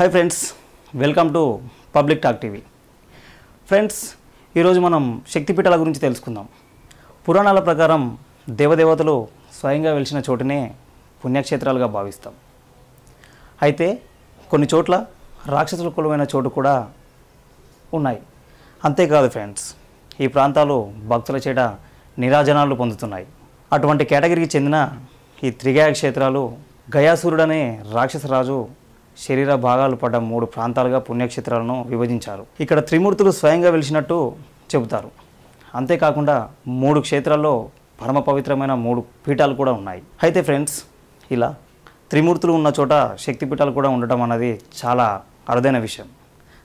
Hi friends welcome to public talk TV friends ఈరోజు మనం శక్తిపీఠాల గురించి తెలుసుకుందాం. పురాణాల ప్రకారం దేవదేవతలు స్వయంగా వెలిసిన చోటునే పుణ్యక్షేత్రాలుగా భావిస్తాం. అయితే కొన్ని చోట్ల రాక్షసుల కులమైన చోటు కూడా ఉన్నాయి. అంతేకాదు ఫ్రెండ్స్ ఈ ప్రాంతాలు భక్తుల చేట నిరాజనాలు పొందుతున్నాయి. అటువంటి కేటగిరీకి చెందిన ఈ త్రిగాయ క్షేత్రాలు గయాసూరుడనే రాక్షసరాజు శరీర భాగాలు పడ్డ మూడు ప్రాంతాలుగా పుణ్యక్షేత్రాలను విభజించారు. ఇక్కడ త్రిమూర్తులు స్వయంగా వెలిసినట్టు చెబుతారు. అంతేకాకుండా మూడు క్షేత్రాల్లో పరమ పవిత్రమైన మూడు పీఠాలు కూడా ఉన్నాయి. అయితే ఫ్రెండ్స్ ఇలా త్రిమూర్తులు ఉన్న చోట శక్తిపీఠాలు కూడా ఉండటం అన్నది చాలా అరుదైన విషయం.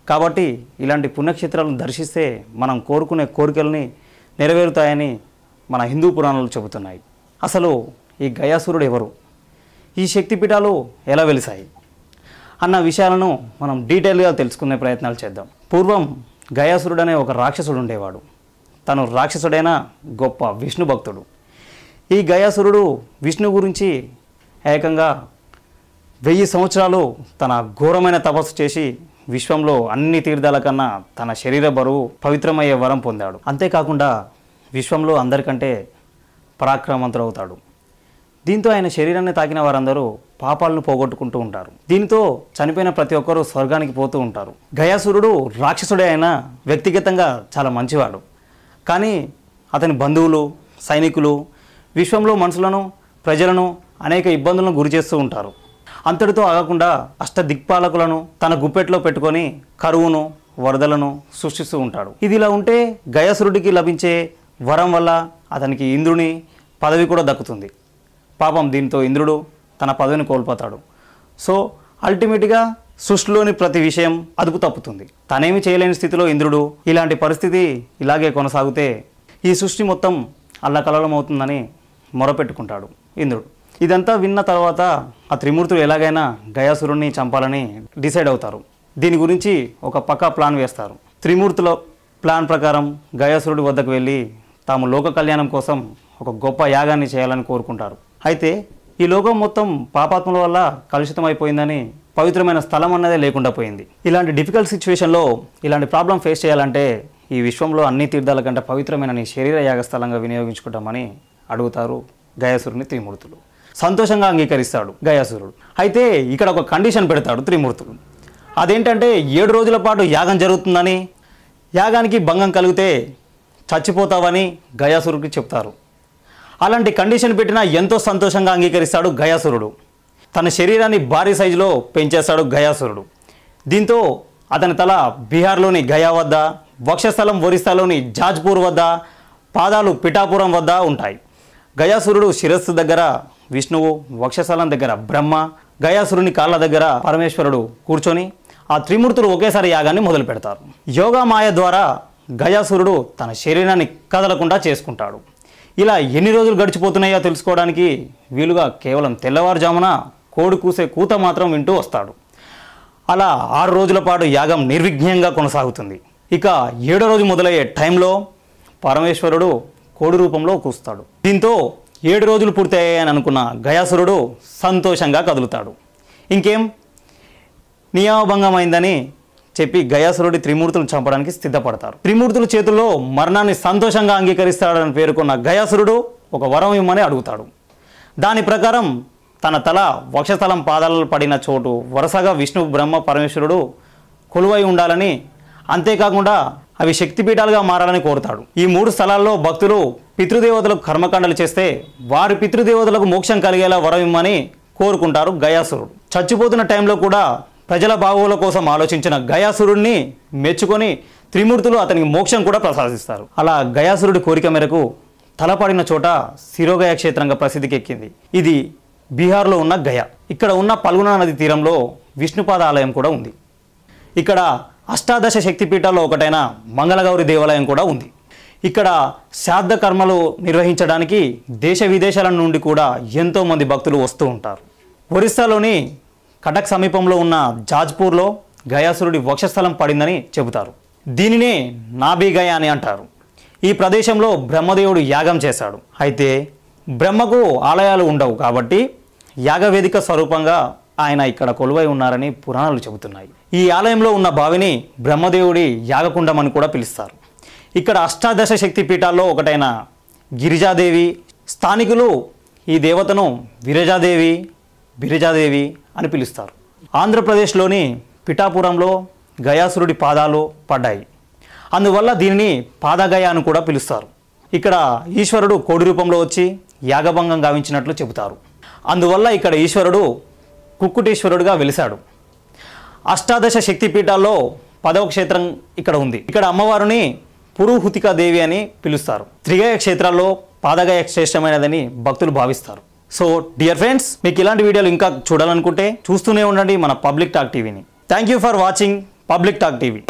కాబట్టి ఇలాంటి పుణ్యక్షేత్రాలను దర్శిస్తే మనం కోరుకునే కోరికల్ని నెరవేరుతాయని మన హిందూ పురాణాలు చెబుతున్నాయి. అసలు ఈ గయాసురుడు ఎవరు? ఈ శక్తిపీఠాలు ఎలా వెలిసాయి అన్న విషయాలను మనం డీటెయిల్గా తెలుసుకునే ప్రయత్నాలు చేద్దాం. పూర్వం గయాసురుడు అనే ఒక రాక్షసుడు ఉండేవాడు. తను రాక్షసుడైన గొప్ప విష్ణు భక్తుడు. ఈ గయాసురుడు విష్ణు గురించి ఏకంగా వెయ్యి సంవత్సరాలు తన ఘోరమైన తపస్సు చేసి విశ్వంలో అన్ని తీర్థాల కన్నా తన శరీర బరువు పవిత్రమయ్యే వరం పొందాడు. అంతేకాకుండా విశ్వంలో అందరికంటే పరాక్రమవంతుడవుతాడు. దీంతో ఆయన శరీరాన్ని తాకిన వారందరూ పాపాలను పోగొట్టుకుంటూ ఉంటారు. దీనితో చనిపోయిన ప్రతి ఒక్కరూ స్వర్గానికి పోతూ ఉంటారు. గయాసురుడు రాక్షసుడే అయినా వ్యక్తిగతంగా చాలా మంచివాడు. కానీ అతని బంధువులు సైనికులు విశ్వంలో మనుషులను ప్రజలను అనేక ఇబ్బందులను గురి చేస్తూ ఉంటారు. అంతటితో ఆగకుండా అష్ట దిక్పాలకులను తన గుప్పెట్లో పెట్టుకొని కరువును వరదలను సృష్టిస్తూ ఉంటాడు. ఇది ఇలా ఉంటే గయాసురుడికి లభించే వరం వల్ల అతనికి ఇంద్రుని పదవి కూడా దక్కుతుంది. పాపం దీంతో ఇంద్రుడు తన పదవిని కోల్పోతాడు. సో అల్టిమేట్గా సృష్టిలోని ప్రతి విషయం అదుపు తప్పుతుంది. తనేమి చేయలేని స్థితిలో ఇంద్రుడు ఇలాంటి పరిస్థితి ఇలాగే కొనసాగితే ఈ సృష్టి మొత్తం అల్లకలలం అవుతుందని మొరపెట్టుకుంటాడు ఇంద్రుడు. ఇదంతా విన్న తర్వాత ఆ త్రిమూర్తులు ఎలాగైనా గయాసురుణ్ణి చంపాలని డిసైడ్ అవుతారు. దీని గురించి ఒక పక్కా ప్లాన్ వేస్తారు. త్రిమూర్తుల ప్లాన్ ప్రకారం గయాసురుడి వద్దకు వెళ్ళి తాము లోక కళ్యాణం కోసం ఒక గొప్ప యాగాన్ని చేయాలని కోరుకుంటారు. అయితే ఈ లోకం మొత్తం పాపాత్మల వల్ల కలుషితం అయిపోయిందని పవిత్రమైన స్థలం అన్నదే లేకుండా పోయింది. ఇలాంటి డిఫికల్ట్ సిచ్యువేషన్లో ఇలాంటి ప్రాబ్లం ఫేస్ చేయాలంటే ఈ విశ్వంలో అన్ని తీర్థాల కంటే పవిత్రమైన నీ శరీర యాగ స్థలంగా వినియోగించుకుంటామని అడుగుతారు గయాసురుని త్రిమూర్తులు. సంతోషంగా అంగీకరిస్తాడు గయాసురుడు. అయితే ఇక్కడ ఒక కండిషన్ పెడతాడు త్రిమూర్తులు. అదేంటంటే ఏడు రోజుల పాటు యాగం జరుగుతుందని యాగానికి భంగం కలిగితే చచ్చిపోతావని గయాసురుడికి చెప్తారు. అలాంటి కండిషన్ పెట్టినా ఎంతో సంతోషంగా అంగీకరిస్తాడు గయాసురుడు. తన శరీరాన్ని భారీ సైజులో పెంచేస్తాడు గయాసురుడు. దీంతో అతని తల బీహార్లోని గయా వద్ద వక్షస్థలం ఒరిస్సాలోని జాజ్పూర్ వద్ద పాదాలు పిఠాపురం వద్ద ఉంటాయి. గయాసురుడు శిరస్సు దగ్గర విష్ణువు వక్షస్థలం దగ్గర బ్రహ్మ గయాసురుని కాళ్ళ దగ్గర పరమేశ్వరుడు కూర్చొని ఆ త్రిమూర్తులు ఒకేసారి యాగాన్ని మొదలు పెడతారు యోగా మాయ ద్వారా గయాసురుడు తన శరీరాన్ని కదలకుండా చేసుకుంటాడు. ఇలా ఎన్ని రోజులు గడిచిపోతున్నాయో తెలుసుకోవడానికి వీలుగా కేవలం తెల్లవారుజామున కోడి కూసే కూత మాత్రం వింటూ వస్తాడు. అలా ఆరు రోజుల పాటు యాగం నిర్విఘ్నంగా కొనసాగుతుంది. ఇక ఏడో రోజు మొదలయ్యే టైంలో పరమేశ్వరుడు కోడి రూపంలో కూస్తాడు. దీంతో ఏడు రోజులు పూర్తయ్యాయని అనుకున్న గయాసురుడు సంతోషంగా కదులుతాడు. ఇంకేం? నియమభంగమైందని చెప్పి గయాసురుడి త్రిమూర్తులు చంపడానికి సిద్ధపడతారు. త్రిమూర్తుల చేతుల్లో మరణాన్ని సంతోషంగా అంగీకరిస్తాడని పేర్కొన్న గయాసురుడు ఒక వరం ఇమ్మని అడుగుతాడు. దాని ప్రకారం తన తల వక్షస్థలం పాదాలలో పడిన చోటు వరుసగా విష్ణు బ్రహ్మ పరమేశ్వరుడు కొలువై ఉండాలని అంతేకాకుండా అవి శక్తిపీఠాలుగా మారాలని కోరుతాడు. ఈ మూడు స్థలాల్లో భక్తులు పితృదేవతలకు కర్మకాండలు చేస్తే వారి పితృదేవతలకు మోక్షం కలిగేలా వరం ఇమ్మని కోరుకుంటారు గయాసురుడు. చచ్చిపోతున్న టైంలో కూడా ప్రజల బాగోల కోసం ఆలోచించిన గయాసురుడిని మెచ్చుకొని త్రిమూర్తులు అతనికి మోక్షం కూడా ప్రసాదిస్తారు. అలా గయాసురుడి కోరిక మేరకు తలపడిన చోట శిరోగయ క్షేత్రంగా ప్రసిద్ధికి ఎక్కింది ఇది బీహార్లో ఉన్న గయ. ఇక్కడ ఉన్న పల్గునా నది తీరంలో విష్ణుపాద ఆలయం కూడా ఉంది. ఇక్కడ అష్టాదశ శక్తిపీఠాల్లో ఒకటైన మంగళగౌరి దేవాలయం కూడా ఉంది. ఇక్కడ శ్రాద్ధ కర్మలు నిర్వహించడానికి దేశ విదేశాల నుండి కూడా ఎంతోమంది భక్తులు వస్తూ ఉంటారు. ఒరిస్సాలోని కటక్ సమీపంలో ఉన్న జాజ్పూర్లో గయాసురుడి వక్షస్థలం పడిందని చెబుతారు. దీనినే నాభిగయ అని అంటారు. ఈ ప్రదేశంలో బ్రహ్మదేవుడు యాగం చేశాడు. అయితే బ్రహ్మకు ఆలయాలు ఉండవు కాబట్టి యాగవేదిక స్వరూపంగా ఆయన ఇక్కడ కొలువై ఉన్నారని పురాణాలు చెబుతున్నాయి. ఈ ఆలయంలో ఉన్న బావిని బ్రహ్మదేవుడి యాగకుండం అని కూడా పిలుస్తారు. ఇక్కడ అష్టాదశ శక్తి పీఠాల్లో ఒకటైన గిరిజాదేవి స్థానికులు ఈ దేవతను విరజాదేవి బిరజాదేవి అని పిలుస్తారు. ఆంధ్రప్రదేశ్లోని పిఠాపురంలో గయాసురుడి పాదాలు పడ్డాయి. అందువల్ల దీనిని పాదగయ అని కూడా పిలుస్తారు. ఇక్కడ ఈశ్వరుడు కోడి రూపంలో వచ్చి యాగభంగం గావించినట్లు చెబుతారు. అందువల్ల ఇక్కడ ఈశ్వరుడు కుక్కుటేశ్వరుడుగా వెలిశాడు. అష్టాదశ శక్తి పీఠాల్లో పదవ క్షేత్రం ఇక్కడ ఉంది. ఇక్కడ అమ్మవారిని పురుహుతికా దేవి అని పిలుస్తారు. త్రిగయ క్షేత్రాల్లో పాదగయ శ్రేష్టమైనదని భక్తులు భావిస్తారు. సో డియర్ ఫ్రెండ్స్ మీకు ఇలాంటి వీడియోలు ఇంకా చూడాలనుకుంటే చూస్తూనే ఉండండి మన పబ్లిక్ టాక్ టీవీని. Thank you for watching public talk TV.